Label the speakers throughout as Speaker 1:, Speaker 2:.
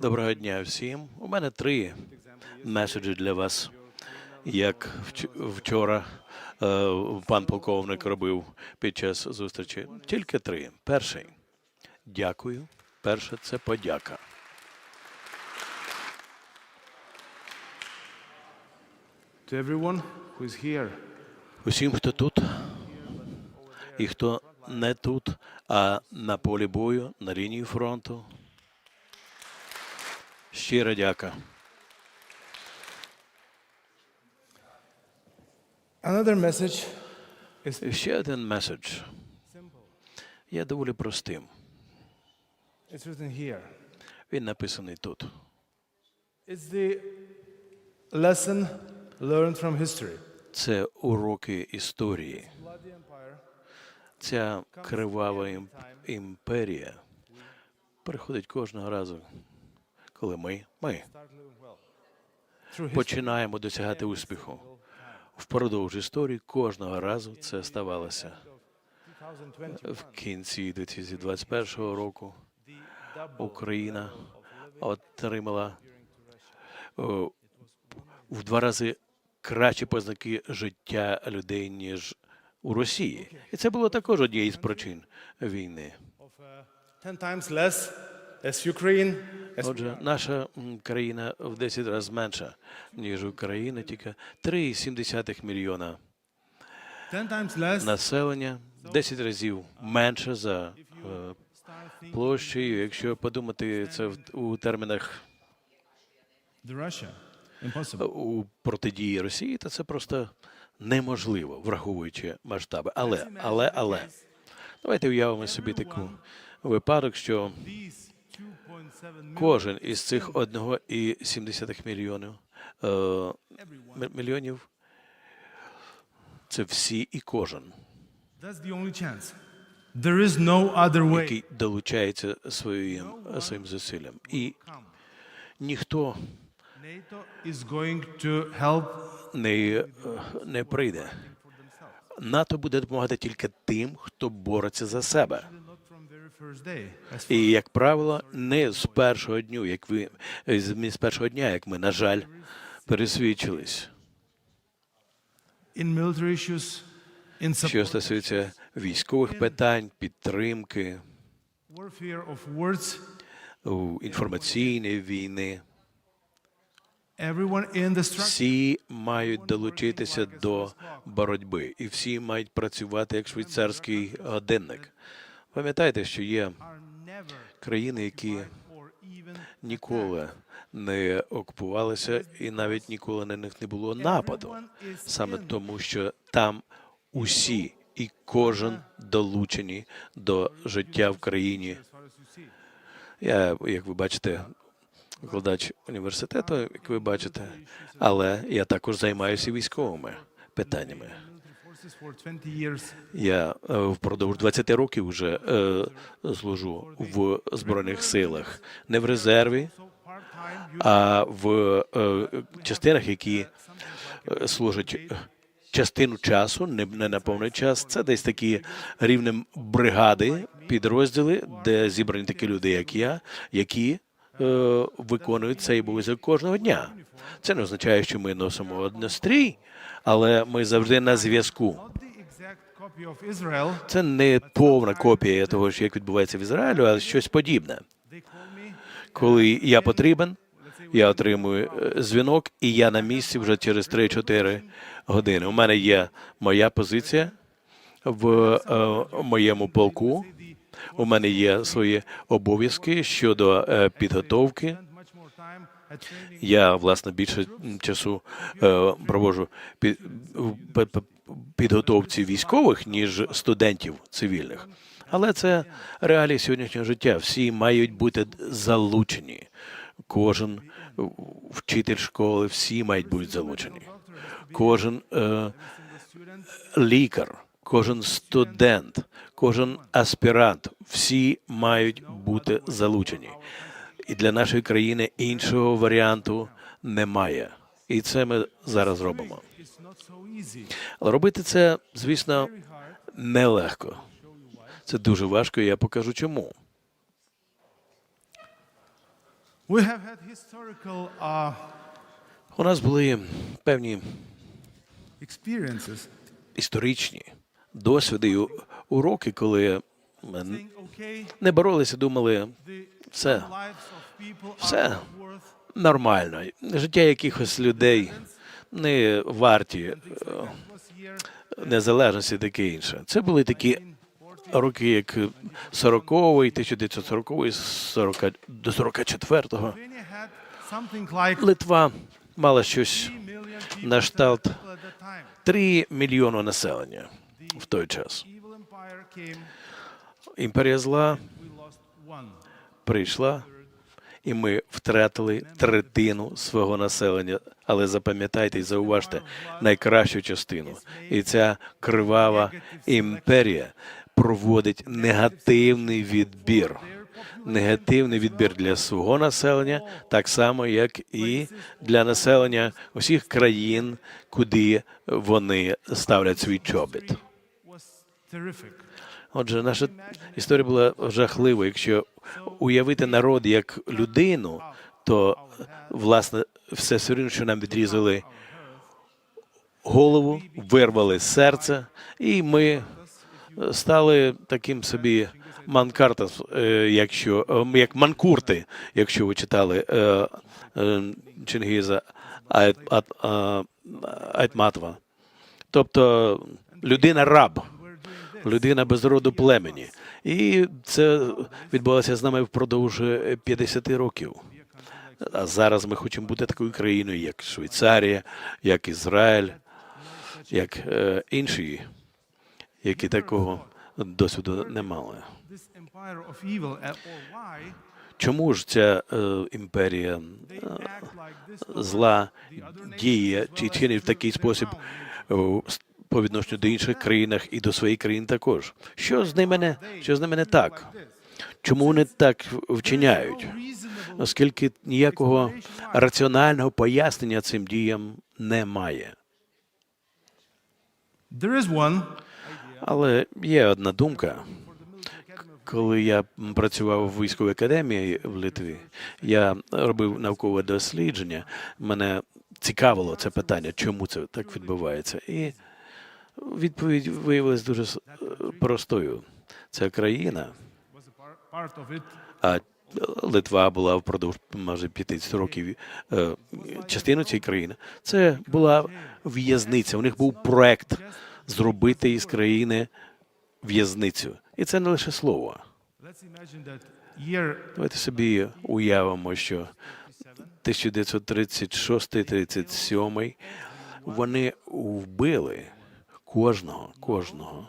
Speaker 1: Доброго дня всім. У мене три меседжі для вас. Як вчора е, пан полковник робив під час зустрічі. Тільки три. Перший дякую. Перше це подяка.
Speaker 2: To everyone who is here,
Speaker 1: Усім, хто тут, і хто не тут, а на полі бою, на лінії фронту. Щира дяка.
Speaker 2: another message is
Speaker 1: ще один меседж. Є доволі простим.
Speaker 2: it's written here.
Speaker 1: Він написаний тут.
Speaker 2: It's the lesson learned from history.
Speaker 1: Це уроки історії. Ця кривава ім- імперія приходить кожного разу, коли ми, ми починаємо досягати успіху. Впродовж історії кожного разу це ставалося. В кінці 2021 року Україна отримала в два рази кращі познаки життя людей, ніж у Росії. І це було також однією з причин війни.
Speaker 2: Of 10 times less as Ukraine, as
Speaker 1: Отже, наша країна в 10 разів менша, ніж Україна, тільки 3,7 мільйона
Speaker 2: 10 times less.
Speaker 1: населення, 10 разів менше за е, площею. Якщо подумати це в- у термінах у протидії Росії, то це просто неможливо, враховуючи масштаби. Але, але, але давайте уявимо собі таку випадок, що
Speaker 2: These 2.7 million,
Speaker 1: кожен із цих 1,7 мільйонів е, мільйонів це всі і кожен, який долучається своїм своїм зусиллям. І ніхто не, е, не прийде. НАТО буде допомагати тільки тим, хто бореться за себе. І, як правило, не з першого дню, як ви з першого дня, як ми, на жаль, пересвідчились. Що стосується військових питань, підтримки, інформаційної війни, всі мають долучитися до боротьби, і всі мають працювати як швейцарський годинник. Пам'ятайте, що є країни, які ніколи не окупувалися, і навіть ніколи на них не було нападу. Саме тому, що там усі і кожен долучені до життя в країні. Я, як ви бачите, викладач університету, як ви бачите, але я також займаюся військовими питаннями. Я е, впродовж 20 років вже е, служу в збройних силах, не в резерві, а в е, частинах, які служать частину часу, не, на повний час. Це десь такі рівнем бригади, підрозділи, де зібрані такі люди, як я, які виконують цей обов'язок кожного дня. Це не означає, що ми носимо однострій, але ми завжди на зв'язку. Це не повна копія того, що як відбувається в Ізраїлю, а щось подібне. Коли я потрібен, я отримую е, дзвінок, і я на місці вже через 3-4 години. У мене є моя позиція в е, моєму полку. У мене є свої обов'язки щодо е, підготовки. Я власне більше часу е, проводжу під підготовці військових ніж студентів цивільних. Але це реалії сьогоднішнього життя. Всі мають бути залучені. Кожен е, вчитель школи, всі мають бути залучені. Кожен е, лікар, кожен студент, кожен аспірант, всі мають бути залучені. І для нашої країни іншого варіанту немає. І це ми зараз робимо. Але робити це, звісно, нелегко. Це дуже важко, і я покажу чому. У нас були певні історичні досвіди і уроки, коли ми не боролися, думали, все Все. нормально. Життя якихось людей не варті е, незалежності, таке інше. Це були такі роки, як 40-й, 1940-й, 40, до 44-го.
Speaker 2: Lithuania had something like
Speaker 1: Литва мала щось
Speaker 2: 3
Speaker 1: на
Speaker 2: time.
Speaker 1: 3 мільйони населення в той час. Імперія зла. Прийшла, і ми втратили третину свого населення. Але запам'ятайте і зауважте найкращу частину. І ця кривава імперія проводить негативний відбір. Негативний відбір для свого населення, так само як і для населення усіх країн, куди вони ставлять свій чобіт. Отже, наша історія була жахлива. Якщо уявити народ як людину, то власне все рівно, що нам відрізали голову, вирвали серце, і ми стали таким собі манкартом, е, якщо е, як манкурти, якщо ви читали е, Чингіза Айт, Айтматова. Тобто людина раб людина без роду племені. І це відбулося з нами впродовж е, 50 років. А зараз ми хочемо бути такою країною, як Швейцарія, як Ізраїль, як е, інші, які такого досвіду не мали. Чому ж ця е, імперія
Speaker 2: this
Speaker 1: зла діє чи чинить в такий спосіб е, по відношенню до інших країнах і до своєї країни також. Що з ними не що з ними не так? Чому вони так вчиняють? Оскільки ніякого раціонального пояснення цим діям немає. Але є одна думка. Коли я працював в військовій академії в Литві, я робив наукове дослідження. Мене цікавило це питання, чому це так відбувається. І відповідь виявилась дуже с- простою. Ця країна, а Литва була впродовж майже 50 років е, частиною цієї країни. Це була в'язниця. У них був проект зробити із країни в'язницю. І це не лише слово. Давайте собі уявимо, що 1936-37 вони вбили кожного, кожного,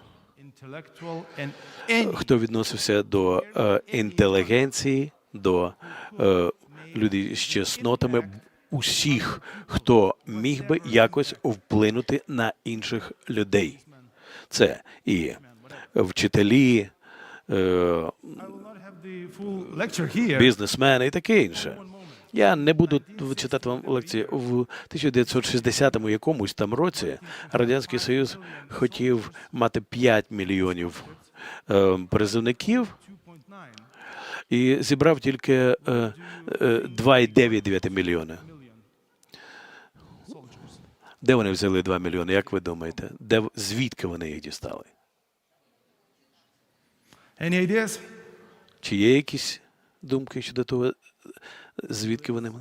Speaker 1: хто відносився до е, інтелігенції, до е, людей з чеснотами, усіх, хто міг би якось вплинути на інших людей. Це і вчителі, е, бізнесмени і таке інше. Я не буду читати вам лекції. В 1960 якомусь там році Радянський Союз хотів мати 5 мільйонів е, призовників і зібрав тільки е, е, 2,9 мільйони. Де вони взяли 2 мільйони? Як ви думаєте? Де звідки вони їх дістали?
Speaker 2: Any ideas?
Speaker 1: Чи є якісь думки щодо того, звідки вони?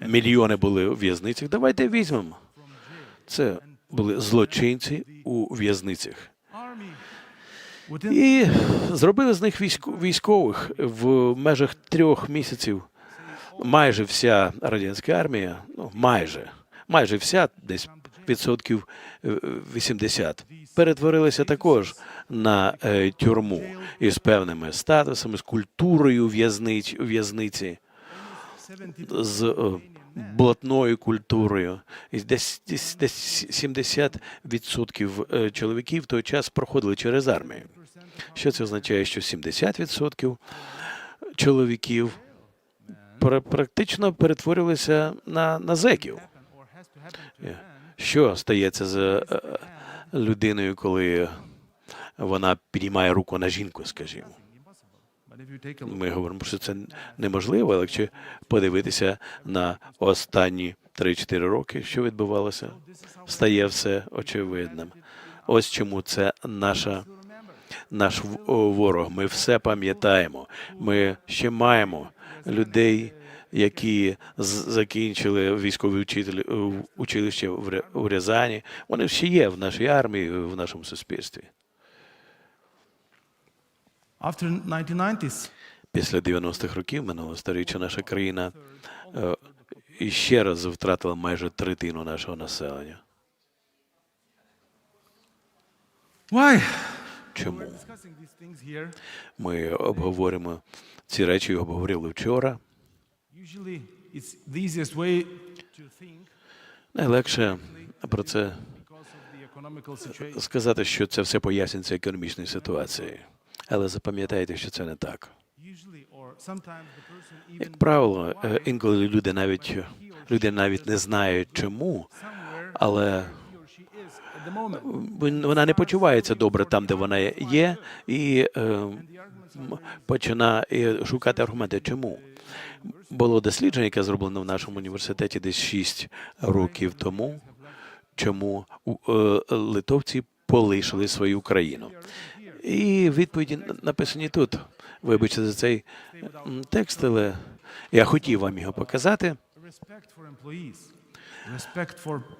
Speaker 1: Мільйони були у в'язницях. Давайте візьмемо. Це були злочинці у в'язницях. І зробили з них військо- військових в межах трьох місяців. Майже вся радянська армія, ну майже, майже вся, десь відсотків е, 80, перетворилися також на е, тюрму із певними статусами, з культурою в'язниці, з е, блатною культурою. І десь, десь, десь 70% е, чоловіків в той час проходили через армію. Що це означає, що 70% чоловіків пра- практично перетворилися на, на зеків. Що стається з людиною, коли вона підіймає руку на жінку, скажімо? Ми говоримо, що це неможливо, але якщо подивитися на останні 3-4 роки, що відбувалося, стає все очевидним. Ось чому це наша наш ворог. Ми все пам'ятаємо. Ми ще маємо людей, які закінчили військові учителі училище в Рязані. Вони ще є в нашій армії, в нашому суспільстві.
Speaker 2: After 1990s,
Speaker 1: Після 90-х років минулого сторіччя наша країна е, іще раз втратила майже третину нашого населення.
Speaker 2: why?
Speaker 1: Чому? Ми обговоримо ці речі, обговорили вчора. Найлегше про це сказати, що це все пояснюється економічною ситуацією. Але запам'ятайте, що це не так. Як правило, е, інколи люди навіть люди навіть не знають чому, але вона не почувається добре там, де вона є, і е, починає шукати аргументи. Чому? Було дослідження, яке зроблено в нашому університеті десь 6 років тому, чому е, литовці полишили свою країну. І відповіді написані тут. Вибачте за цей текст, але я хотів вам його показати.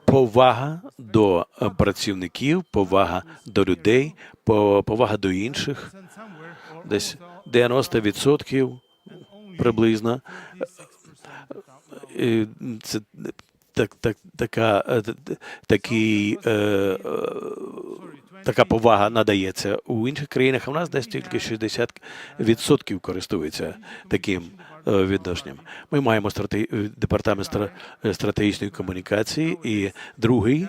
Speaker 1: Повага до е, працівників, повага до людей, по- повага до інших. Десь 90% приблизно. Це так, так, така, е, т- т- такий, е, е, така повага надається у інших країнах, в нас десь тільки 60% користуються таким е, відношенням. Ми маємо страте- е, департамент стра- стратегічної комунікації і другий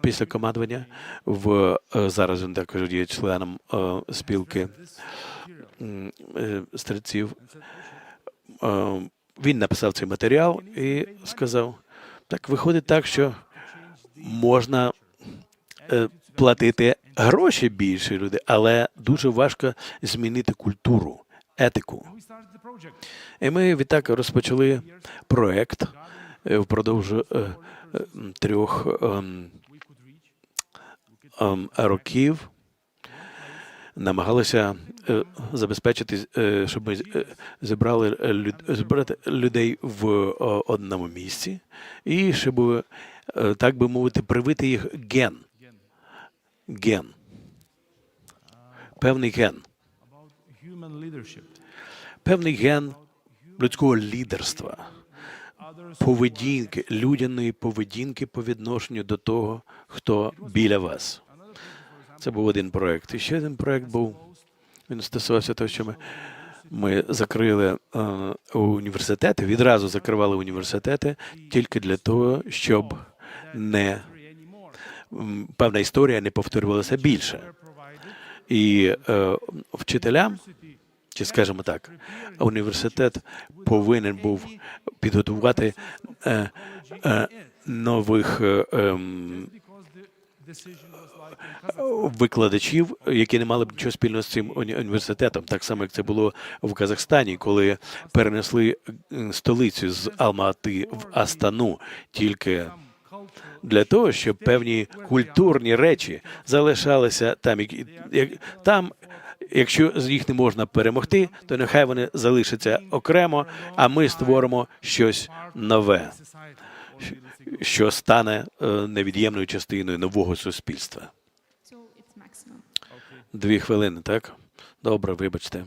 Speaker 1: після командування в зараз він також є членом спілки стрільців. Він написав цей матеріал і сказав: так виходить так, що можна е, платити гроші більше люди, але дуже важко змінити культуру, етику. І ми відтак розпочали проект е, впродовж е, трьох ем, ем, років. Намагалися е, забезпечити, е, щоб ми е, зібрали зібрати людей в одному місці, і щоб, так би мовити, привити їх ген. Ген. Певний ген. Певний ген людського лідерства. Поведінки, людяної поведінки по відношенню до того, хто біля вас. Це був один проект. І ще один проект був. Він стосувався того, що ми, ми закрили е, університети, відразу закривали університети тільки для того, щоб не певна історія не повторювалася більше. І е, вчителям, чи скажімо так, університет повинен був підготувати е, е, нових е, викладачів, які не мали б нічого спільного з цим уні- університетом, так само як це було в Казахстані, коли перенесли е, столицю з Алма-Ати в Астану, тільки для того, щоб певні культурні речі залишалися там. як- Там, якщо з їх не можна перемогти, то нехай вони залишаться окремо, а ми створимо щось нове, що стане е, невід'ємною частиною нового суспільства. Дві хвилини, так? Добре, вибачте.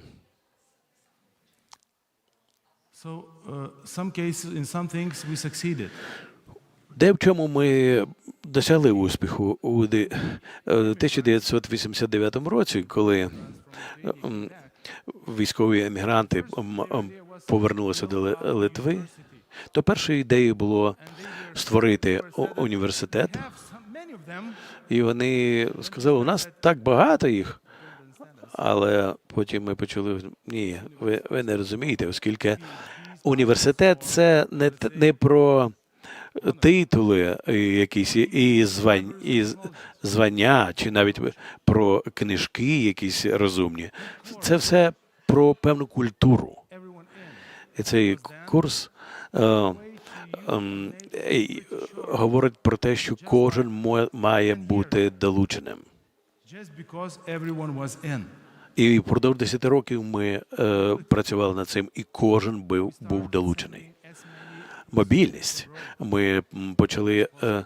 Speaker 2: Succeeded.
Speaker 1: Де в чому ми досягли успіху у е, 1989 році, коли е, військові емігранти повернулися до Литви, то першою ідеєю було створити університет, і вони сказали, у нас так багато їх. Але потім ми почули, ні, ви, ви не розумієте, оскільки університет це не, не про титули е, якісь і звань, і звання, чи навіть про книжки якісь розумні. Це все про певну культуру. І цей курс говорить про те, що кожен має бути долученим. І впродовж 10 років ми е, працювали над цим, і кожен був, був долучений. Мобільність. Ми почали е,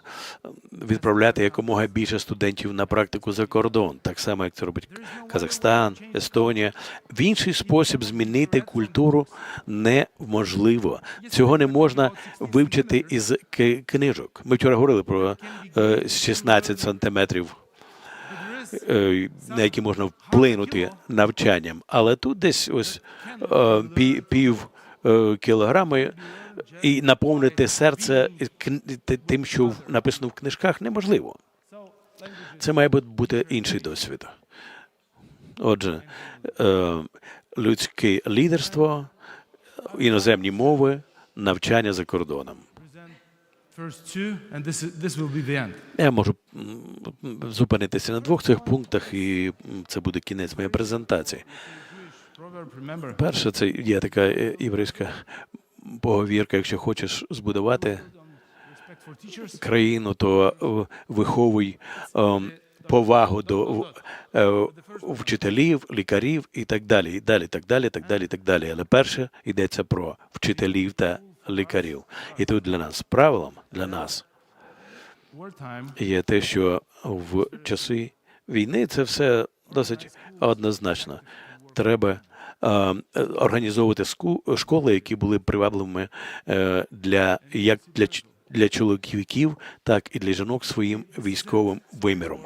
Speaker 1: відправляти якомога більше студентів на практику за кордон, так само як це робить Казахстан, Естонія. В інший спосіб змінити культуру неможливо. Цього не можна вивчити із книжок. Ми вчора говорили про е, 16 сантиметрів е, на які можна вплинути навчанням. Але тут десь ось е, пів е, кілограми і наповнити серце тим, що написано в книжках, неможливо. Це має бути інший досвід. Отже, е, людське лідерство, іноземні мови, навчання за кордоном. Я можу зупинитися на двох цих пунктах, і це буде кінець моєї презентації. Перше, це є така е, єврейська поговірка. Якщо хочеш збудувати країну, то е, виховуй е, повагу до е, вчителів, лікарів і так далі. Далі, так далі, так далі, так далі. Але перше йдеться про вчителів та лікарів. І тут для нас правилом для нас є те, що в часи війни це все досить однозначно. Треба організовувати ску- школи, які були привабливими е, для як для для чоловіків, так і для жінок своїм військовим виміром.